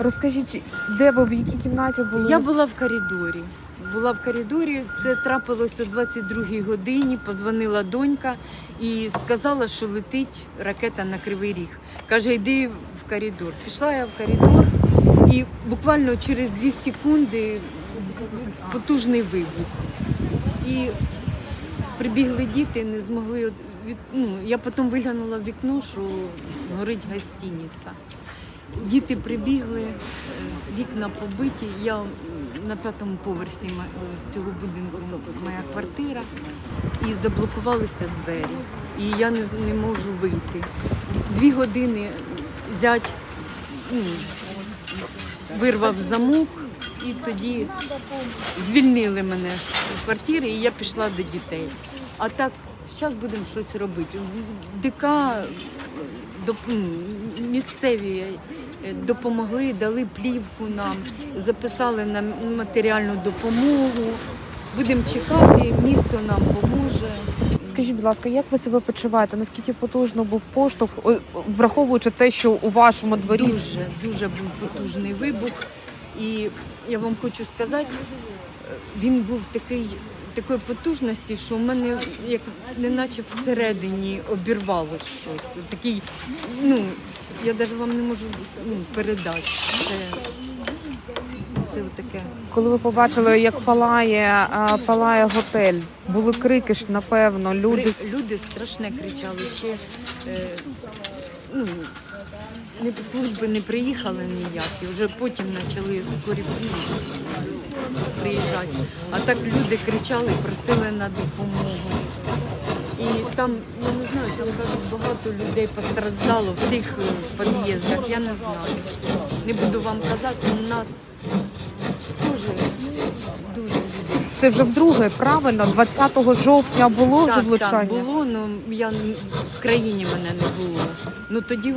Розкажіть, де ви в якій кімнаті були? Я була в коридорі. Була в коридорі. Це трапилось о 22-й годині. Позвонила донька і сказала, що летить ракета на Кривий Ріг. Каже, йди в коридор. Пішла я в коридор, і буквально через 2 секунди потужний вибух. І прибігли діти, не змогли. Від... Ну, я потім виглянула в вікно, що горить гостиниця. Діти прибігли, вікна побиті. Я на п'ятому поверсі цього будинку моя квартира, і заблокувалися двері. І я не, не можу вийти. Дві години зять ну, вирвав замок, і тоді звільнили мене з квартири, і я пішла до дітей. А так, зараз будемо щось робити. ДК доп- місцеві е, допомогли, дали плівку нам, записали на матеріальну допомогу. Будемо чекати, місто нам поможе. Скажіть, будь ласка, як ви себе почуваєте? Наскільки потужно був поштовх, враховуючи те, що у вашому дворі Дуже, дуже був потужний вибух. І я вам хочу сказати, він був такий, такої потужності, що в мене як неначе всередині обірвало щось. Такий, ну, я навіть вам не можу ну, передати. Це, це таке. коли ви побачили, як палає, а, палає готель, були крики ж, напевно, люди. Люди, люди страшне кричали. Ще е, ну, не, служби не приїхали ніякі, вже потім почали скорі приїжджати. А так люди кричали, просили на допомогу. І там, я не знаю, там кажуть, багато людей постраждало в тих е, під'їздах, я не знаю. Не буду вам казати, у нас дуже, дуже люди Це вже вдруге, правильно? 20 жовтня було вже так, влучання. так, було, але я в країні мене не було. Ну тоді